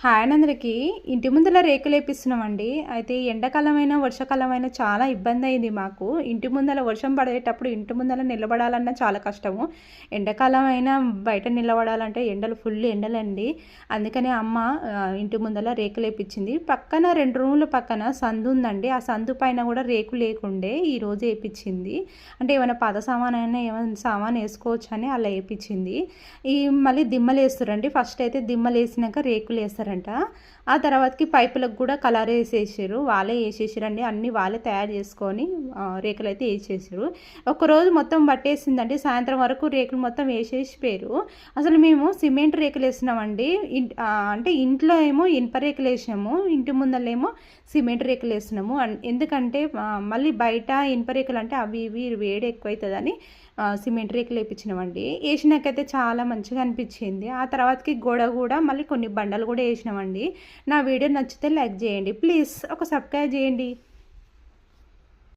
Hi అందరికి ఇంటి ముందర రేకులు వేపిస్తున్నామండి. అయితే ఎండాకాలమైన వర్షాకాలమైన చాలా ఇబ్బంది అయింది మాకు. ఇంటి ముందర వర్షం పడేటప్పుడు ఇంటి ముందర నిలబడాలన్నా చాలా కష్టము. ఎండాకాలం అయినా బయట నిలబడాలంటే ఎండలు ఫుల్ ఎండలండి. అందుకనే అమ్మ ఇంటి ముందర రేకులు వేపించింది పక్కన రెండు రూముల పక్కన సందు ఉందండి. ఆ సందు పైన కూడా రేకు లేకుండే ఈ రోజు వేపించింది అంటే ఏమైనా పాత సామాన్ అయినా ఏమైనా సామాన్ వేసుకోవచ్చు అని అలా వేపించింది ఈ మళ్ళీ దిమ్మలు వేస్తారండి ఫస్ట్ అయితే దిమ్మలు వేసినాక రేకులు వేస్తారంట ఆ తర్వాతకి పైపులకు కూడా కలర్ వేసేసారు. వాళ్ళే వేసేసారండి అన్నీ వాళ్ళే తయారు చేసుకొని రేకులు అయితే వేసేసారు. ఒకరోజు మొత్తం పట్టేసిందండి. సాయంత్రం వరకు రేకులు మొత్తం వేసేసిపోయారు. అసలు మేము సిమెంట్ రేకులు వేసినామండి. అంటే ఇంట్లో ఏమో ఇనుప రేకులు వేసినాము. ఇంటి ముందలేమో సిమెంట్ రేకులు వేసినాము. ఎందుకంటే మళ్ళీ బయట ఇనుప రేకులు అంటే అవి ఇవి వేడి ఎక్కువ అవుతుందని సిమెంట్ రేకులు వేయించినామండి వేసినాకైతే చాలా మంచిగా అనిపించింది. ఆ తర్వాతకి గోడ కూడా మళ్ళీ కొన్ని బండలు కూడా చేసినామండి. నా వీడియో నచ్చితే లైక్ చేయండి. ప్లీజ్ ఒక సబ్స్క్రైబ్ చేయండి.